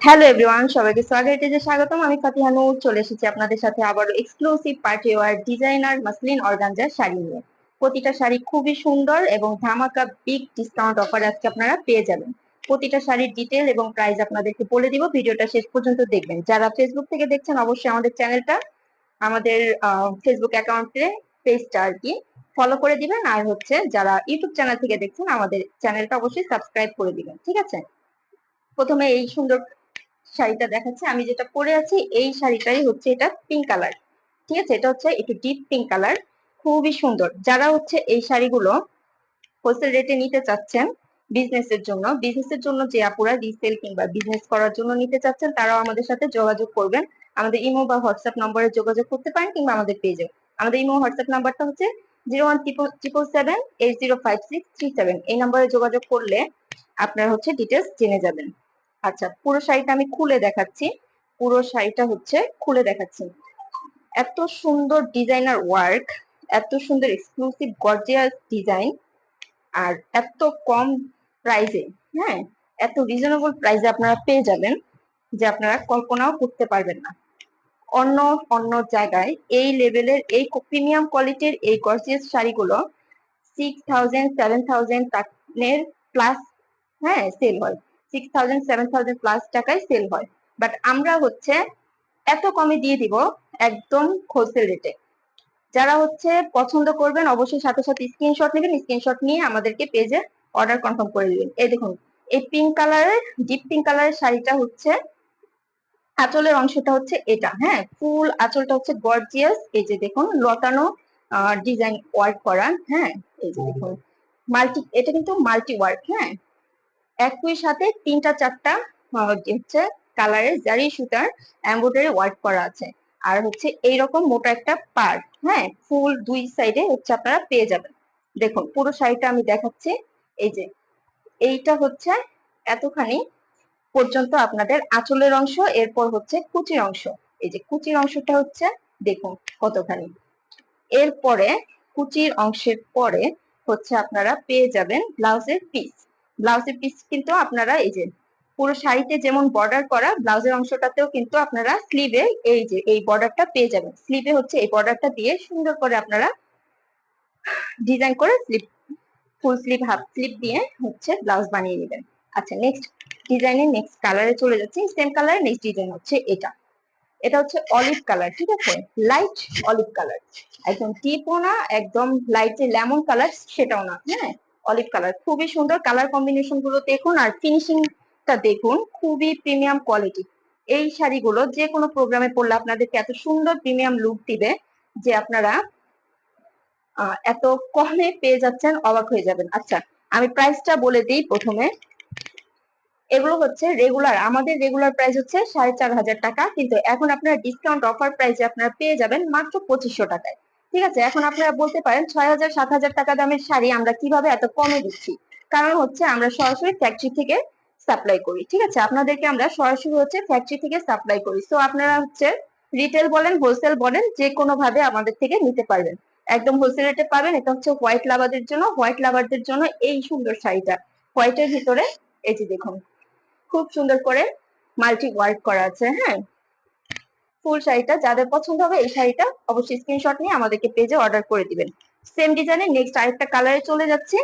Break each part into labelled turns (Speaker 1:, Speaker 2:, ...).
Speaker 1: Hello everyone সবাইকে স্বাগত, যে স্বাগতম। আমি ফাতিহা নূর, চলে এসেছি আপনাদের সাথে আবারও exclusive party wear designer muslin organza sari নিয়ে। প্রতিটা শাড়ি খুবই সুন্দর এবং ধামাকা বিগ ডিসকাউন্ট অফার আজকে আপনারা পেয়ে যাবেন। প্রতিটা শাড়ির ডিটেল এবং প্রাইস আপনাদেরকে বলে দিব। ভিডিওটা শেষ পর্যন্ত দেখবেন। যারা ফেসবুক থেকে দেখছেন, অবশ্যই আমাদের চ্যানেলটা, আমাদের ফেসবুক অ্যাকাউন্টে পেজটা আর কি ফলো করে দিবেন। আর হচ্ছে, যারা ইউটিউব চ্যানেল থেকে দেখছেন, আমাদের চ্যানেলটা অবশ্যই সাবস্ক্রাইব করে দিবেন। ঠিক আছে? প্রথমে এই সুন্দর শাড়িটা দেখাচ্ছে, আমি যেটা পরে আছি এই শাড়িটাই হচ্ছে এটা পিঙ্ক কালার ঠিক আছে? এটা হচ্ছে একটু ডিপ পিঙ্ক কালার খুবই সুন্দর। যারা হচ্ছে এই শাড়িগুলো হোলসেল রেটে নিতে চাচ্ছেন বিজনেসের জন্য বিজনেসের জন্য যে আপুরা রিসেল কিংবা বিজনেস করার জন্য নিতে চাচ্ছেন, তারাও আমাদের সাথে যোগাযোগ করবেন। আমাদের ইমো বা হোয়াটসঅ্যাপ নম্বরে যোগাযোগ করতে পারেন কিংবা আমাদের পেজে আমাদের ইমো, হোয়াটসঅ্যাপ নাম্বারটা হচ্ছে zero one triple seven eight zero five six three seven এই নাম্বারে যোগাযোগ করলে আপনারা হচ্ছে ডিটেলস জেনে যাবেন। আচ্ছা পুরো শাড়িটা আমি খুলে দেখাচ্ছি। পুরো শাড়িটা হচ্ছে খুলে দেখাচ্ছি। এত সুন্দর ডিজাইনার ওয়ার্ক এত সুন্দর এক্সক্লুসিভ গর্জিয়াস ডিজাইন আর এত কম প্রাইসে হ্যাঁ? এত রিজনেবল প্রাইসে আপনারা পেয়ে যাবেন, যে আপনারা কল্পনাও করতে পারবেন না। অন্য অন্য জায়গায় এই লেভেলের এই প্রিমিয়াম কোয়ালিটির এই গর্জিয়াস শাড়িগুলো six thousand seven thousand plus হ্যাঁ সেল হয়। Six thousand seven thousand plus টাকায় সেল হয়। বাট আমরা হচ্ছে এত কমে দিয়ে দিব একদম হোলসেল রেটে যারা হচ্ছে পছন্দ করবেন, অবশ্যই সাথে সাথে স্ক্রিনশট নেবেন স্ক্রিনশট নিয়ে আমাদেরকে পেজে অর্ডার কনফার্ম করে দিবেন। এই দেখুন, এই পিঙ্ক কালারের ডিপ পিঙ্ক কালারের শাড়িটা হচ্ছে, আঁচলের অংশটা হচ্ছে এটা হ্যাঁ? ফুল আঁচলটা হচ্ছে গর্জিয়াস এই যে দেখুন, লতানো ডিজাইন ওয়ার্ক করা হ্যাঁ? এই যে দেখুন মাল্টি এটা কিন্তু মাল্টি ওয়ার্ক হ্যাঁ? একই সাথে তিনটা চারটা হচ্ছে কালারের জারি সুতার এমব্রয়ডারি ওয়ার্ক করা আছে। আর হচ্ছে এইরকম মোটা একটা পার হ্যাঁ ফুল দুই সাইডে হচ্ছে আপনারা পেয়ে যাবেন। দেখুন, পুরো শাড়িটা আমি দেখাচ্ছি। এই যে, এইটা হচ্ছে এতখানি পর্যন্ত আপনাদের আঁচলের অংশ, এরপর হচ্ছে কুচির অংশ। এই যে কুচির অংশটা হচ্ছে, দেখুন কতখানি। এরপরে কুচির অংশের পরে হচ্ছে আপনারা পেয়ে যাবেন ব্লাউজের পিস ব্লাউজের পিস কিন্তু আপনারা এই যে পুরো শাড়িতে যেমন বর্ডার করা, ব্লাউজের অংশটাতেও কিন্তু আপনারা স্লিভে এই যে, এই বর্ডারটা পেয়ে যাবেন। স্লিভে হচ্ছে এই বর্ডারটা দিয়ে সুন্দর করে আপনারা ডিজাইন করে sleeve full sleeve half sleeve দিয়ে হচ্ছে ব্লাউজ বানিয়ে নেবেন। আচ্ছা নেক্সট ডিজাইনের নেক্সট কালারে চলে যাচ্ছি। সেম কালারের নেক্সট ডিজাইন হচ্ছে এটা। এটা হচ্ছে অলিভ কালার ঠিক আছে? লাইট অলিভ কালার একদম টিপও না, একদম লাইট যে লেমন কালার সেটাও না হ্যাঁ? অলিভ কালার খুবই সুন্দর কালার কম্বিনেশনগুলো দেখুন আর ফিনিশিংটা দেখুন, খুবই প্রিমিয়াম কোয়ালিটি এই শাড়িগুলো যে কোনো প্রোগ্রামে পড়লে আপনাদেরকে এত সুন্দর প্রিমিয়াম লুক দিবে যে আপনারা এত কমে পেয়ে যাচ্ছেন, অবাক হয়ে যাবেন। আচ্ছা আমি প্রাইসটা বলে দিই প্রথমে। এগুলো হচ্ছে রেগুলার আমাদের রেগুলার প্রাইস হচ্ছে সাড়ে চার হাজার টাকা, কিন্তু এখন আপনারা ডিসকাউন্ট অফার প্রাইসে আপনারা পেয়ে যাবেন মাত্র পঁচিশশো টাকায়। ঠিক আছে? এখন আপনারা বলতে পারেন ছয় হাজার, সাত হাজার টাকা দামের শাড়ি আমরা কীভাবে এত কমে দিচ্ছি? কারণ হচ্ছে আমরা সরাসরি ফ্যাক্টরি থেকে সাপ্লাই করি, ঠিক আছে? আপনাদেরকে আমরা সরাসরি হচ্ছে ফ্যাক্টরি থেকে সাপ্লাই করি। তো আপনারা হচ্ছে রিটেল বলেন হোলসেল বলেন, যে কোনো ভাবে আমাদের থেকে নিতে পারবেন। একদম হোলসেল রেটে পাবেন, এটা হচ্ছে হোয়াইট লাভারদের জন্য হোয়াইট লাভারদের জন্য এই সুন্দর শাড়িটা। হোয়াইটের ভিতরে এই যে দেখুন, খুব সুন্দর করে মাল্টি ওয়ার্ক করা আছে হ্যাঁ? ফুল শাড়িটা, যাদের পছন্দ হবে এই শাড়িটা অবশ্যই স্ক্রিনশট নিয়ে আমাদেরকে পেজে অর্ডার করে দিবেন। সেম ডিজাইনের নেক্সট আরেকটা কালারে চলে যাচ্ছে।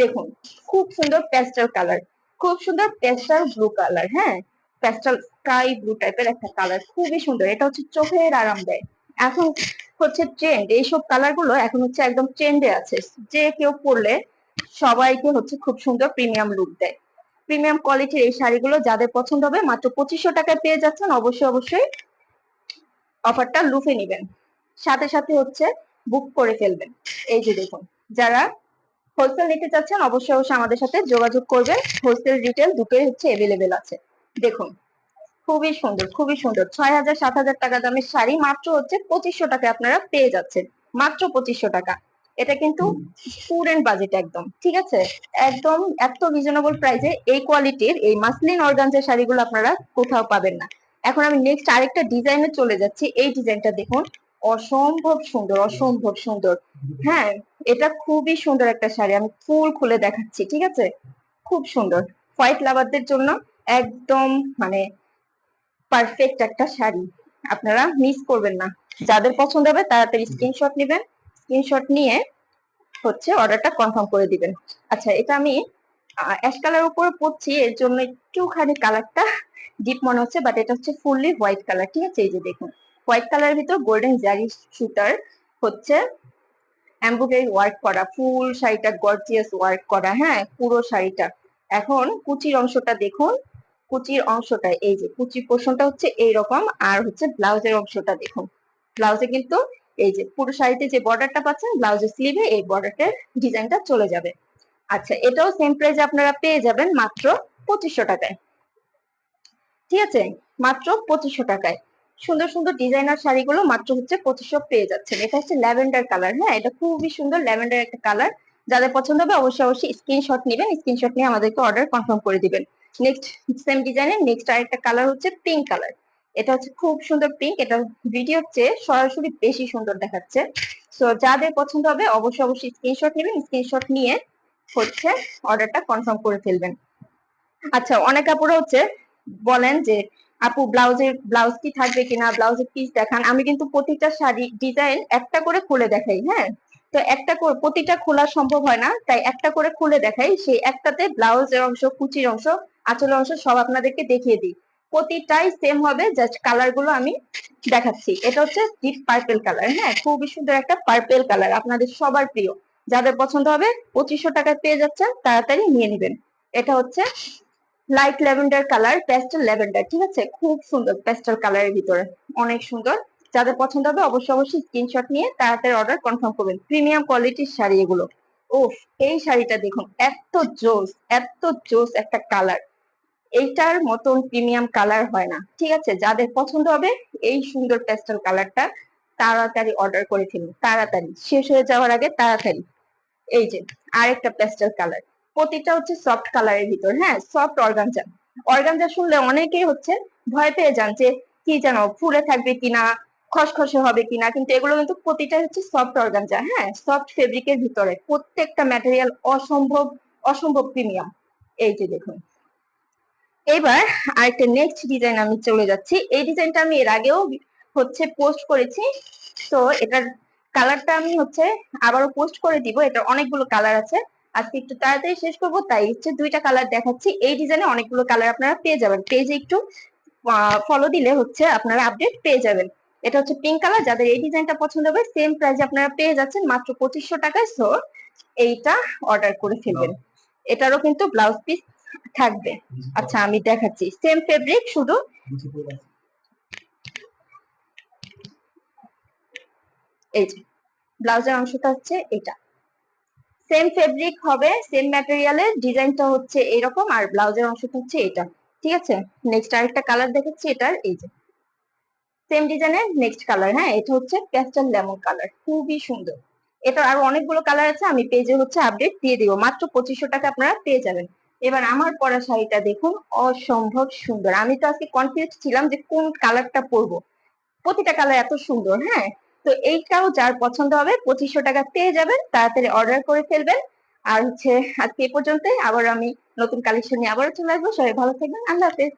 Speaker 1: দেখুন, খুব সুন্দর প্যাস্টাল কালার খুব সুন্দর প্যাস্টাল ব্লু কালার হ্যাঁ? প্যাস্টাল স্কাই ব্লু টাইপের একটা কালার খুবই সুন্দর। এটা হচ্ছে চোখের আরাম দেয়। এখন হচ্ছে ট্রেন্ড এইসব কালারগুলো এখন হচ্ছে একদম ট্রেন্ডে আছে। যে কেউ পরলে সবাইকে হচ্ছে খুব সুন্দর প্রিমিয়াম লুক দেয়। প্রিমিয়াম কোয়ালিটির এই শাড়িগুলো যাদের পছন্দ হবে, মাত্র পঁচিশশো টাকায় পেয়ে যাচ্ছেন। অবশ্যই অবশ্যই অফারটা লুফে নেবেন। সাথে সাথে হচ্ছে বুক করে ফেলবেন। এই যে দেখুন, যারা হোলসেল নিতে চাচ্ছেন অবশ্যই অবশ্যই আমাদের সাথে যোগাযোগ করবেন। হোলসেল রিটেল দুটোই হচ্ছে এভেলেবেল আছে। দেখুন, খুবই সুন্দর খুবই সুন্দর। ছয় হাজার, সাত হাজার টাকা দামের শাড়ি মাত্র হচ্ছে পঁচিশশো টাকা আপনারা পেয়ে যাচ্ছেন। মাত্র পঁচিশশো টাকা। এটা কিন্তু স্টুডেন্ট বাজেট একদম, ঠিক আছে? একদম এত রিজনেবল প্রাইসে এই কোয়ালিটির এই মাসলিন অর্গানজার শাড়িগুলো আপনারা কোথাও পাবেন না। এখন আমি নেক্সট আরেকটা ডিজাইনে চলে যাচ্ছি। এই ডিজাইনটা দেখুন, অসম্ভব সুন্দর অসম্ভব সুন্দর। হ্যাঁ এটা খুবই সুন্দর একটা শাড়ি। আমি ফুল খুলে দেখাচ্ছি, ঠিক আছে? খুব সুন্দর। হোয়াইট লাভারদের জন্য একদম মানে পারফেক্ট একটা শাড়ি। আপনারা মিস করবেন না। যাদের পছন্দ হবে, তাড়াতাড়ি স্ক্রিনশট নেবেন। স্ক্রিনশট নিয়ে হচ্ছে অর্ডারটা কনফার্ম করে দিবেন। আচ্ছা এটা আমি অ্যাশ কালার উপরে পরছি। এর জন্য একটুখানি কালারটা ডিপ মনে হচ্ছে বাট এটা হচ্ছে ফুললি হোয়াইট কালার ঠিক আছে? এই যে দেখুন হোয়াইট কালারের ভিতর গোল্ডেন জারি সুতার হচ্ছে এমব্রয়ডারি ওয়ার্ক করা, ফুল শাড়িটা গর্জিয়াস ওয়ার্ক করা হ্যাঁ পুরো শাড়িটা। এখন কুচির অংশটা দেখুন, কুচির অংশটা, এই যে কুচির পোর্শনটা হচ্ছে এইরকম, আর হচ্ছে ব্লাউজের অংশটা দেখুন। ব্লাউজে কিন্তু এই যে পুরো শাড়িতে যে বর্ডারটা পাচ্ছেন, ব্লাউজের স্লিভে এই বর্ডারটার ডিজাইনটা চলে যাবে। আচ্ছা এটাও সেম প্রাইসে আপনারা পেয়ে যাবেন মাত্র পঁচিশশো টাকায়। ঠিক আছে? মাত্র পঁচিশশো টাকায়। সুন্দর সুন্দর ডিজাইনার শাড়িগুলো মাত্র হচ্ছে পঁচিশশো পেয়ে যাচ্ছেন। এটা হচ্ছে ল্যাভেন্ডার কালার হ্যাঁ? এটা খুবই সুন্দর ল্যাভেন্ডার একটা কালার। যাদের পছন্দ হবে অবশ্যই অবশ্যই স্ক্রিনশট নেবেন স্ক্রিনশট নিয়ে আমাদেরকে অর্ডার কনফার্ম করে দিবেন। নেক্সট সেম ডিজাইনের নেক্সট আরেকটা কালার হচ্ছে পিঙ্ক কালার। এটা হচ্ছে খুব সুন্দর পিঙ্ক এটা ভিডিওর চেয়ে সরাসরি বেশি সুন্দর দেখাচ্ছে। সো যাদের পছন্দ হবে অবশ্যই অবশ্যই স্ক্রিনশট নেবেন স্ক্রিনশট নিয়ে হচ্ছে অর্ডারটা কনফার্ম করে ফেলবেন। আচ্ছা অনেক আপুরা হচ্ছে বলেন যে, আপু, ব্লাউজের, ব্লাউজ কি থাকবে কিনা? ব্লাউজের পিস দেখান। আমি কিন্তু প্রতিটা শাড়ি ডিজাইন একটা করে খুলে দেখাই হ্যাঁ? তো একটা করে প্রতিটা খোলা সম্ভব হয় না, তাই একটা করে খুলে দেখাই। সেই একটাতে ব্লাউজের অংশ, কুচির অংশ, আঁচলের অংশ সব আপনাদেরকে দেখিয়ে দিই। প্রতিটাই সেম হবে জাস্ট কালারগুলো আমি দেখাচ্ছি। এটা হচ্ছে ডিপ পার্পেল কালার হ্যাঁ? খুবই সুন্দর একটা পার্পেল কালার আপনাদের সবার প্রিয়। যাদের পছন্দ হবে, পঁচিশশো টাকায় পেয়ে যাচ্ছেন, তাড়াতাড়ি নিয়ে নেবেন। এটা হচ্ছে light lavender colour pastel lavender ঠিক আছে? খুব সুন্দর প্যাস্টেল কালারের ভিতরে। অনেক সুন্দর। যাদের পছন্দ হবে অবশ্যই অবশ্যই স্ক্রিনশট নিয়ে তাড়াতাড়ি অর্ডার কনফার্ম করবেন। প্রিমিয়াম কোয়ালিটির শাড়ি এগুলো। ওফ এই শাড়িটা দেখুন, এত জোস এত জোস একটা কালার এইটার মতন প্রিমিয়াম কালার হয় না। ঠিক আছে? যাদের পছন্দ হবে এই সুন্দর প্যাস্টেল কালারটা তাড়াতাড়ি অর্ডার করে ফেলুন। তাড়াতাড়ি। শেষ হয়ে যাওয়ার আগে তাড়াতাড়ি। এই যে, আরেকটা প্যাস্টেল কালার প্রতিটা হচ্ছে সফট কালারের ভিতর হ্যাঁ? সফট অর্গানজা অর্গানজা শুনলে অনেকেই হচ্ছে ভয় পেয়ে যান যে, কি জানো ফুলে থাকবে কিনা, খসখসে হবে কিনা, কিন্তু এগুলো কিন্তু প্রতিটা হচ্ছে সফট অর্গানজা হ্যাঁ? সফট ফেব্রিকের ভিতরে। প্রত্যেকটা ম্যাটেরিয়াল অসম্ভব অসম্ভব প্রিমিয়াম এই যে দেখুন। এবার আরেকটা নেক্সট ডিজাইন আমি চলে যাচ্ছি। এই ডিজাইনটা আমি এর আগেও হচ্ছে পোস্ট করেছি। তো এটার কালারটা আমি হচ্ছে আবারও পোস্ট করে দিব। এটা অনেকগুলো কালার আছে। আজকে একটু তাড়াতাড়ি শেষ করব তাই হচ্ছে দুইটা কালার দেখাচ্ছি। এই ডিজাইনে অনেকগুলো কালার আপনারা পেয়ে যাবেন। পেজে একটু ফলো দিলে হচ্ছে আপনারা আপডেট পেয়ে যাবেন। এটা হচ্ছে পিঙ্ক কালার যাদের এই ডিজাইনটা পছন্দ হবে সেম প্রাইসে আপনারা পেয়ে যাচ্ছেন মাত্র পঁচিশশো টাকায়। সো এইটা অর্ডার করে ফেলবেন। এটারও কিন্তু ব্লাউজ পিস থাকবে। আচ্ছা আমি দেখাচ্ছি। সেম ফেব্রিক শুধু এই যে ব্লাউজের অংশটা হচ্ছে এটা। সেম ফেব্রিক হবে সেম ম্যাটেরিয়ালের ডিজাইনটা হচ্ছে এরকম, আর ব্লাউজের অংশটা হচ্ছে এটা, ঠিক আছে? নেক্সট আরেকটা কালার দেখাচ্ছি, এটার, এই যে। সেম ডিজাইনের নেক্সট কালার হ্যাঁ এটা হচ্ছে প্যাস্টেল লেমন কালার খুবই সুন্দর। এটার আরও অনেকগুলো কালার আছে, আমি পেজে হচ্ছে আপডেট দিয়ে দিব, মাত্র পঁচিশশো টাকা আপনারা পেয়ে যাবেন। এবার আমার পরা শাড়িটা দেখুন, অসম্ভব সুন্দর। আমি তো আজকে কনফিউজ ছিলাম যে কোন কালারটা পরবো। প্রতিটা কালার এত সুন্দর হ্যাঁ? তো এইটাও যার পছন্দ হবে পঁচিশশো টাকা পেয়ে যাবেন, তাড়াতাড়ি অর্ডার করে ফেলবেন। আর হচ্ছে আজকে এ পর্যন্ত আবার আমি নতুন কালেকশন নিয়ে আবারও চলে আসব। সবাই ভালো থাকবেন, আল্লাহ হাফেজ।